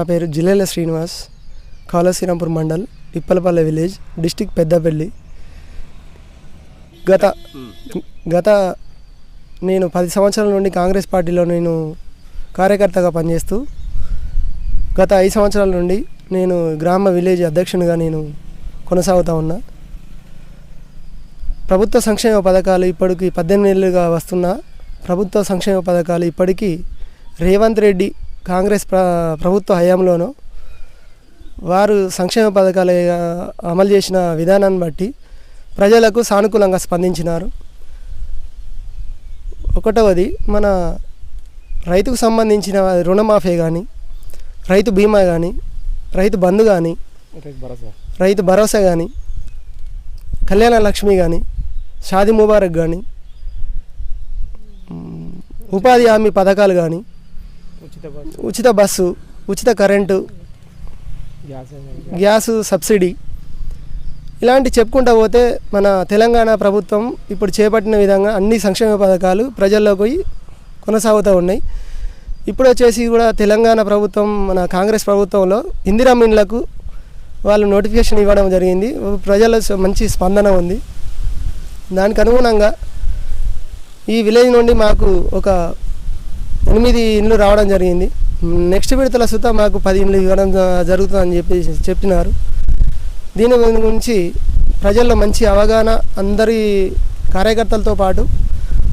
నా పేరు Jillela Srinivas కాళశ్రీరాంపూర్ mandal Ippalapalle village district Peddapalli. గత గత నేను పది సంవత్సరాల నుండి కాంగ్రెస్ పార్టీలో నేను కార్యకర్తగా పనిచేస్తూ గత ఐదు సంవత్సరాల నుండి నేను గ్రామ విలేజ్ అధ్యక్షునిగా నేను కొనసాగుతూ ఉన్నా. ప్రభుత్వ సంక్షేమ పథకాలు ఇప్పటికి పద్దెనిమిది ఏళ్ళుగా వస్తున్న. ప్రభుత్వ సంక్షేమ పథకాలు ఇప్పటికీ రేవంత్ రెడ్డి కాంగ్రెస్ ప్ర ప్రభుత్వ హయాంలోనూ వారు సంక్షేమ పథకాలు అమలు చేసిన విధానాన్ని బట్టి ప్రజలకు సానుకూలంగా స్పందించినారు. ఒకటవది మన రైతుకు సంబంధించిన రుణమాఫీ కానీ రైతు బీమా కానీ రైతు బంధు కానీ రైతు భరోసా. కానీ కళ్యాణ లక్ష్మి కానీ షాది ముబారక్ కానీ ఉపాధి హామీ పథకాలు కానీ ఉచిత బస్సు ఉచిత కరెంటు గ్యాస్ సబ్సిడీ. ఇలాంటి చెప్పుకుంటూ పోతే మన తెలంగాణ ప్రభుత్వం ఇప్పుడు చేపట్టిన విధంగా అన్ని సంక్షేమ పథకాలు ప్రజల్లోకి పోయి కొనసాగుతూ ఉన్నాయి. ఇప్పుడు వచ్చేసి కూడా తెలంగాణ ప్రభుత్వం మన కాంగ్రెస్ ప్రభుత్వంలో ఇందిరా మిన్లకు వాళ్ళు నోటిఫికేషన్ ఇవ్వడం జరిగింది. ప్రజల మంచి స్పందన ఉంది. దానికి అనుగుణంగా ఈ విలేజ్ నుండి మాకు ఒక ఎనిమిది ఇండ్లు రావడం జరిగింది. నెక్స్ట్ విడతల సుత మాకు పది ఇండ్లు ఇవ్వడం జరుగుతుందని చెప్పి చెప్పినారు. దీని గురించి ప్రజల్లో మంచి అవగాహన అందరి కార్యకర్తలతో పాటు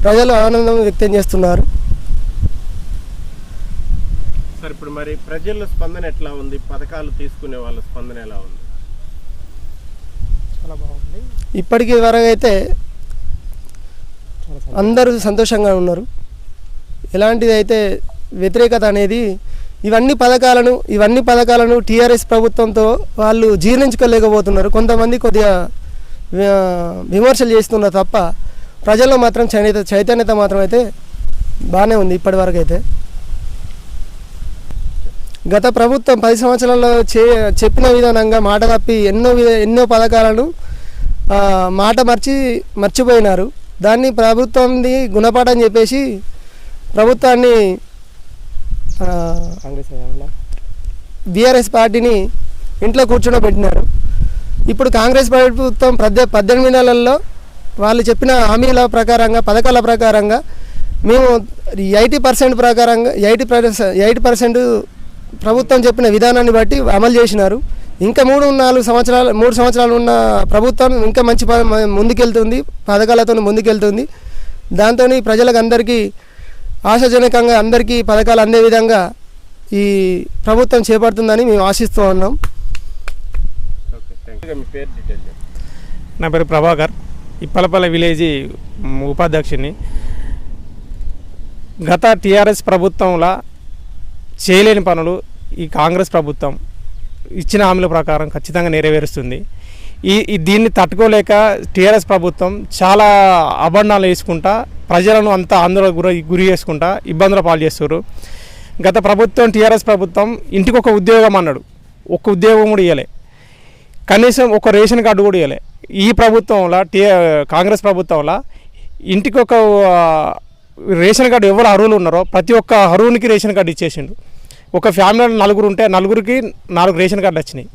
ప్రజలు ఆనందం వ్యక్తం చేస్తున్నారు. సార్ ఇప్పుడు మరి ప్రజల స్పందన ఎట్లా ఉంది? పథకాలు తీసుకునే వాళ్ళ స్పందన ఎలా ఉంది? చాలా బాగుంది. ఇప్పటికి వరకు అయితే అందరూ సంతోషంగా ఉన్నారు. ఎలాంటిదైతే వ్యతిరేకత అనేది ఇవన్నీ పథకాలను ఇవన్నీ పథకాలను టీఆర్ఎస్ ప్రభుత్వంతో వాళ్ళు జీర్ణించుకోలేకపోతున్నారు. కొంతమంది కొద్దిగా విమర్శలు చేస్తున్నారు తప్ప ప్రజల్లో మాత్రం చైతన్యత చైతన్యత మాత్రం అయితే బాగానే ఉంది ఇప్పటివరకు అయితే గత ప్రభుత్వం పది సంవత్సరాల్లో చే చెప్పిన విధానంగా మాట తప్పి ఎన్నో విధ ఎన్నో పథకాలను మాట మర్చి మర్చిపోయినారు. దాన్ని ప్రభుత్వంది గుణపాఠం చెప్పేసి ప్రభుత్వాన్ని బీఆర్ఎస్ పార్టీని ఇంట్లో కూర్చోబెట్టినారు ఇప్పుడు కాంగ్రెస్ ప్రభుత్వం పద్దె పద్దెనిమిది నెలల్లో వాళ్ళు చెప్పిన హామీల ప్రకారంగా పథకాల ప్రకారంగా మేము ఎయిటీ పర్సెంట్ ప్రకారంగా ఎయిటీ ఎయిటీ పర్సెంట్ ప్రభుత్వం చెప్పిన విధానాన్ని బట్టి అమలు చేసినారు. ఇంకా మూడు నాలుగు సంవత్సరాలు మూడు సంవత్సరాలు ఉన్న ప్రభుత్వం ఇంకా మంచి ముందుకెళ్తుంది పథకాలతో ముందుకెళ్తుంది. దాంతో ప్రజలకు అందరికీ ఆశాజనకంగా అందరికీ పథకాలు అందే విధంగా ఈ ప్రభుత్వం చేపడుతుందని మేము ఆశిస్తూ ఉన్నాం. ఓకే థ్యాంక్ యూ మీ పేరు డీటెయిల్ చెప్పండి. నా పేరు ప్రభాకర్. ఇప్పలపల్లి విలేజ్ ఉపాధ్యక్షుని. గత టీఆర్ఎస్ ప్రభుత్వంలో చేయలేని పనులు ఈ కాంగ్రెస్ ప్రభుత్వం ఇచ్చిన హామీల ప్రకారం ఖచ్చితంగా నెరవేరుస్తుంది. ఈ దీన్ని తట్టుకోలేక టీఆర్ఎస్ ప్రభుత్వం చాలా అభరణాలు వేసుకుంటా ప్రజలను అంతా ఆందోళన గురి గురి చేసుకుంటా ఇబ్బందుల పాలు చేస్తారు గత ప్రభుత్వం టీఆర్ఎస్ ప్రభుత్వం ఇంటికి ఒక ఉద్యోగం అన్నాడు. ఒక ఉద్యోగం కూడా ఇవ్వలే కనీసం ఒక రేషన్ కార్డు కూడా ఇవ్వలే ఈ ప్రభుత్వంలో టీ కాంగ్రెస్ ప్రభుత్వంలో ఇంటికి ఒక రేషన్ కార్డు ఎవరు అరువులు ఉన్నారో ప్రతి ఒక్క అరువునికి రేషన్ కార్డు ఇచ్చేసిండు ఒక ఫ్యామిలీలో నలుగురు ఉంటే నలుగురికి నాలుగు రేషన్ కార్డులు వచ్చినాయి.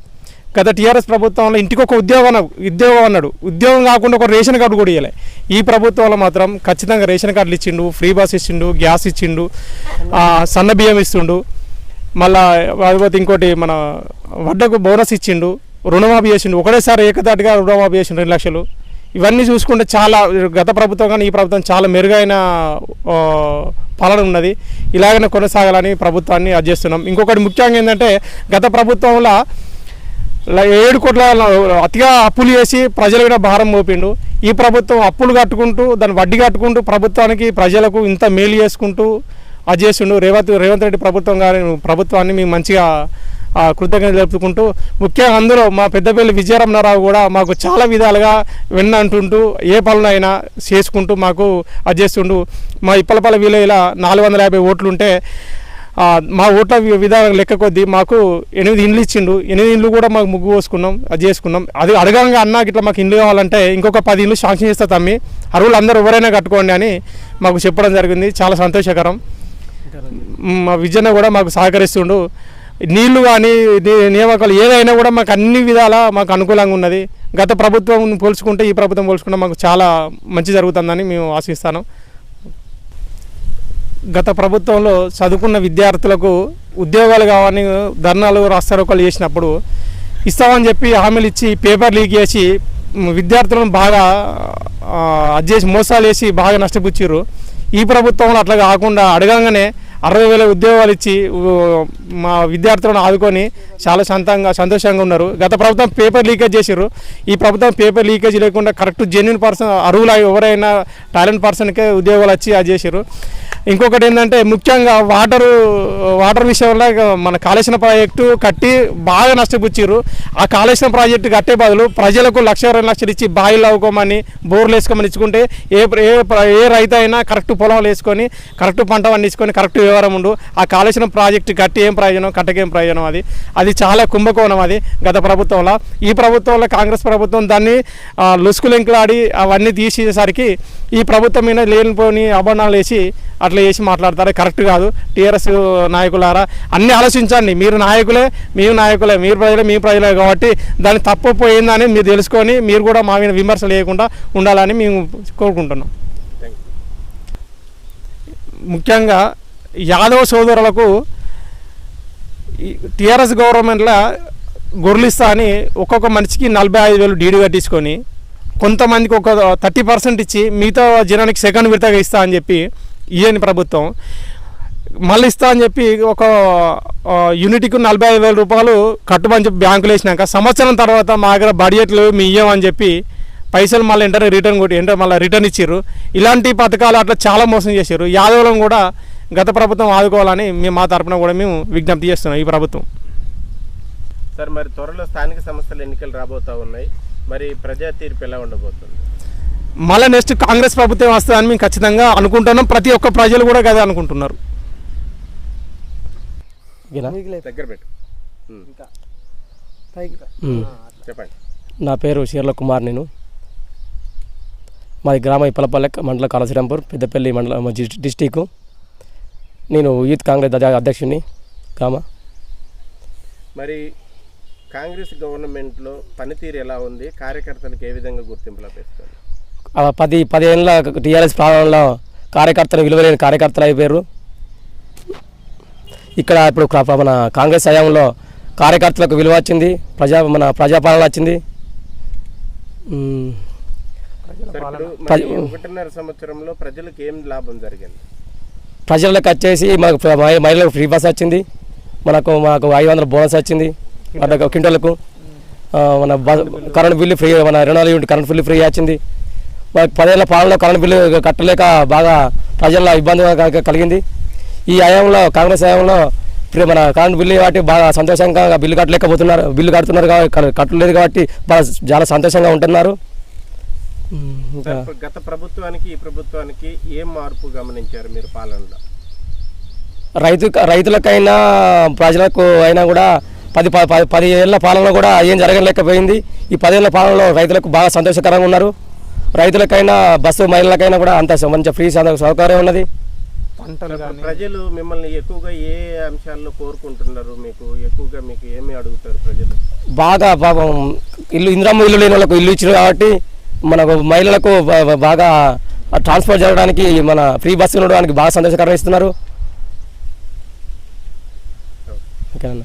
గత టీఆర్ఎస్ ప్రభుత్వంలో ఇంటికి ఒక ఉద్యోగం ఉద్యోగం అన్నాడు. ఉద్యోగం కాకుండా ఒక రేషన్ కార్డు కూడా ఇవ్వలే ఈ ప్రభుత్వంలో మాత్రం ఖచ్చితంగా రేషన్ కార్డులు ఇచ్చిండు ఫ్రీ బస్ ఇచ్చిండు గ్యాస్ ఇచ్చిండు సన్న బియ్యం ఇస్తుండు. మళ్ళా కాకపోతే ఇంకోటి మన వడ్డకు బోనస్ ఇచ్చిండు రుణమాఫీ చేసిండు. ఒకటేసారి ఏకదాటిగా రుణమాఫీ చేసిండు రెండు లక్షలు. ఇవన్నీ చూసుకుంటే చాలా గత ప్రభుత్వం కానీ ఈ ప్రభుత్వం చాలా మెరుగైన పాలన ఉన్నది. ఇలాగనే కొనసాగాలని ప్రభుత్వాన్ని అది చేస్తున్నాం ఇంకొకటి ముఖ్యంగా ఏంటంటే గత ప్రభుత్వంలో ఏడు కోట్ల అతిగా అప్పులు చేసి ప్రజల మీద భారం మోపిండు. ఈ ప్రభుత్వం అప్పులు కట్టుకుంటూ దాన్ని వడ్డీ కట్టుకుంటూ ప్రభుత్వానికి ప్రజలకు ఇంత మేలు చేసుకుంటూ అది చేసిండు. రేవంత్ రేవంత్ రెడ్డి ప్రభుత్వం గారి ప్రభుత్వాన్ని మేము మంచిగా కృతజ్ఞత జరుపుకుంటూ ముఖ్యంగా అందులో మా పెద్దపల్లి విజయరమణారావు కూడా మాకు చాలా విధాలుగా విన్నంటుంటూ ఏ పనులైనా చేసుకుంటూ మాకు అది చేస్తుండు. మా ఇప్పలపల్లి విలేజ్లో నాలుగు వందల యాభై ఓట్లు ఉంటే మా ఓట్ల విధానం లెక్క కొద్దీ మాకు ఎనిమిది ఇండ్లు ఇచ్చిండు ఎనిమిది ఇండ్లు కూడా మాకు ముగ్గు పోసుకున్నాం అది చేసుకున్నాం. అది అడగంగా అన్నా ఇట్లా మాకు ఇండ్లు కావాలంటే ఇంకొక పది ఇండ్లు శాంక్షన్ చేస్తా తమ్మి. అరువులు అందరూ ఎవరైనా కట్టుకోండి అని మాకు చెప్పడం జరిగింది. చాలా సంతోషకరం. మ్, విజయన్న కూడా మాకు సహకరిస్తుండు. నీళ్ళు కానీ నియామకాలు ఏదైనా కూడా మాకు అన్ని విధాలా మాకు అనుకూలంగా ఉన్నది. గత ప్రభుత్వం పోల్చుకుంటే ఈ ప్రభుత్వం పోల్చుకుంటే మాకు చాలా మంచి జరుగుతుందని మేము ఆశిస్తాను. గత ప్రభుత్వంలో చదువుకున్న విద్యార్థులకు ఉద్యోగాలు కావాలని ధర్నాలు రాస్తారోకలు చేసినప్పుడు ఇస్తామని చెప్పి హామీలు ఇచ్చి పేపర్ లీక్ చేసి విద్యార్థులను బాగా అజ్జేసి అది చేసి మోసాలు వేసి బాగా నష్టపుచ్చారు. ఈ ప్రభుత్వంలో అట్లా కాకుండా అడగంగానే అరవై వేల ఉద్యోగాలు ఇచ్చి మా విద్యార్థులను ఆదుకొని చాలా శాంతంగా సంతోషంగా ఉన్నారు. గత ప్రభుత్వం పేపర్ లీకేజ్ చేశారు. ఈ ప్రభుత్వం పేపర్ లీకేజ్ లేకుండా కరెక్ట్ జెన్యున్ పర్సన్ అరువులు ఎవరైనా టాలెంట్ పర్సన్కే ఉద్యోగాలు వచ్చి అది చేశారు. ఇంకొకటి ఏంటంటే ముఖ్యంగా వాటరు వాటర్ విషయంలో మన కాళేశ్వరం ప్రాజెక్టు కట్టి బాగా నష్టపుచ్చారు. ఆ కాళేశ్వరం ప్రాజెక్టు కట్టే బదులు ప్రజలకు లక్ష రెండు లక్షలు ఇచ్చి బాయిలు అవ్వుకోమని బోర్లు వేసుకోమని ఇచ్చుకుంటే ఏ ఏ ఏ రైతు అయినా కరెక్ట్ పొలం వేసుకొని కరెక్ట్ పంట పండించుకొని కరెక్ట్ వ్యవహారం ఉండు. ఆ కాళేశ్వరం ప్రాజెక్టు కట్టి ఏం ప్రయోజనం? కట్టకేం ప్రయోజనం అది? అది చాలా కుంభకోణం అది గత ప్రభుత్వంలో. ఈ ప్రభుత్వంలో కాంగ్రెస్ ప్రభుత్వం దాన్ని లుసుకులెంకులాడి అవన్నీ తీసేసరికి ఈ ప్రభుత్వం మీద లేనిపోని అభరణాలు వేసి అట్లా చేసి మాట్లాడతారు. కరెక్ట్ కాదు. టీఆర్ఎస్ నాయకులారా అన్నీ ఆలోచించండి. మీరు నాయకులే మేము నాయకులే మీరు ప్రజలే మీ ప్రజలే కాబట్టి దాన్ని తప్పు పోయిందని మీరు తెలుసుకొని మీరు కూడా మా మీద విమర్శలు లేకుండా ఉండాలని మేము కోరుకుంటున్నాం. ముఖ్యంగా యాదవ సోదరులకు టీఆర్ఎస్ గవర్నమెంట్లో గొర్రెలిస్తా అని ఒక్కొక్క మనిషికి నలభై ఐదు వేలు డీడీ కట్టించుకొని కొంతమందికి ఒక థర్టీ పర్సెంట్ ఇచ్చి మిగతా జనానికి సెకండ్ విడతగా ఇస్తా అని చెప్పి ఇయ్యని ప్రభుత్వం. మళ్ళీ ఇస్తా అని చెప్పి ఒక యూనిట్కి నలభై ఐదు వేల రూపాయలు కట్టుమని చెప్పి బ్యాంకులు వేసినాక సంవత్సరం తర్వాత మా దగ్గర బడ్జెట్లు మీ ఇయ్యమని చెప్పి పైసలు మళ్ళీ వెంటనే రిటర్న్ కొట్టి ఇంటర్ మళ్ళీ రిటర్న్ ఇచ్చారు ఇలాంటి పథకాలు అట్లా చాలా మోసం చేశారు యాదవులను కూడా గత ప్రభుత్వం ఆదుకోవాలని మేము మా తరపున కూడా మేము విజ్ఞప్తి చేస్తున్నాం ఈ ప్రభుత్వం. సార్ మరి త్వరలో స్థానిక సంస్థల ఎన్నికలు రాబోతూ ఉన్నాయి. మరి ప్రజా తీర్పు ఎలా ఉండబోతుంది? మళ్ళీ నెక్స్ట్ కాంగ్రెస్ ప్రభుత్వం వస్తుందని మేము ఖచ్చితంగా అనుకుంటున్నాం. ప్రతి ఒక్క ప్రజలు కూడా అదే అనుకుంటున్నారు. దగ్గర పెట్టు. ఉమ్, మ్మ్. చెప్పండి. నా పేరు షీర్ల కుమార్ నేను. మాది గ్రామ ఇప్పలపల్లె మండల కాళశ్రీరాంపూర్ పెద్దపల్లి మండల డిస్టిక్ నేను యూత్ కాంగ్రెస్ అధ్య- అధ్యక్షుడిని. గ్రామ. మరి కాంగ్రెస్ గవర్నమెంట్లో పనితీరు ఎలా ఉంది? కార్యకర్తలకు ఏ విధంగా గుర్తింపు లభిస్తుంది పది పదిహేనుల టీఆర్ఎస్ పాలనలో కార్యకర్తలు విలువలేని కార్యకర్తలు అయిపోయారు. ఇక్కడ ఇప్పుడు మన కాంగ్రెస్ హయాంలో కార్యకర్తలకు విలువ వచ్చింది ప్రజా మన ప్రజాపాలన వచ్చింది. ఒకటిన్నర సంవత్సరంలో ప్రజలకు ఏం లాభం జరిగింది? ప్రజలకు వచ్చేసి మనకు మహిళలకు ఫ్రీ బస్ వచ్చింది మనకు మనకు ఐదు వందల బోనస్ వచ్చింది క్వింటలకు ఆ, మన బస్ కరెంట్ బిల్లు. ఫ్రీ మన రుణాలు యూనిట్ కరెంట్ బిల్లు ఫ్రీ వచ్చింది. పదేళ్ళ పాలనలో కరెంట్ బిల్లు కట్టలేక బాగా ప్రజల్లో ఇబ్బంది కలిగింది. ఈ హయాంలో కాంగ్రెస్ హయాంలో ఇప్పుడు మన కరెంట్ బిల్లు కాబట్టి బాగా సంతోషంగా బిల్లు కట్టలేకపోతున్నారు బిల్లు కడుతున్నారు కాబట్టి కట్టలేదు కాబట్టి బాగా చాలా సంతోషంగా ఉంటున్నారు. గత ప్రభుత్వానికి ఈ ప్రభుత్వానికి ఏం మార్పు గమనించారు మీరు పాలనలో? రైతు రైతులకైనా ప్రజలకు అయినా కూడా పది ప- ప- పది ఏళ్ళ పాలనలో కూడా ఏం జరగలేకపోయింది. ఈ పదేళ్ళ పాలనలో రైతులకు బాగా సంతోషకరంగా ఉన్నారు. రైతులకైనా బస్సు మహిళలకైనా కూడా అంత స- మంచి ఫ్రీ సౌకర్యం ఉన్నది. ప్రజలు మిమ్మల్ని ఎక్కువగా ఏ అంశాల్లో కోరుకుంటున్నారు మీకు? ఎక్కువగా మీకు ఏమి అడుగుతారు ప్రజలు? బాగా పాపం ఇల్లు ఇంద్రమ్మ ఇల్లు లేని వాళ్ళకు ఇల్లు ఇచ్చారు కాబట్టి మనకు మహిళలకు బాగా ట్రాన్స్పోర్ట్ జరగడానికి మన ఫ్రీ బస్సు ఉండడానికి బాగా సంతోషకరంగా ఇస్తున్నారు. ఓకే. అన్న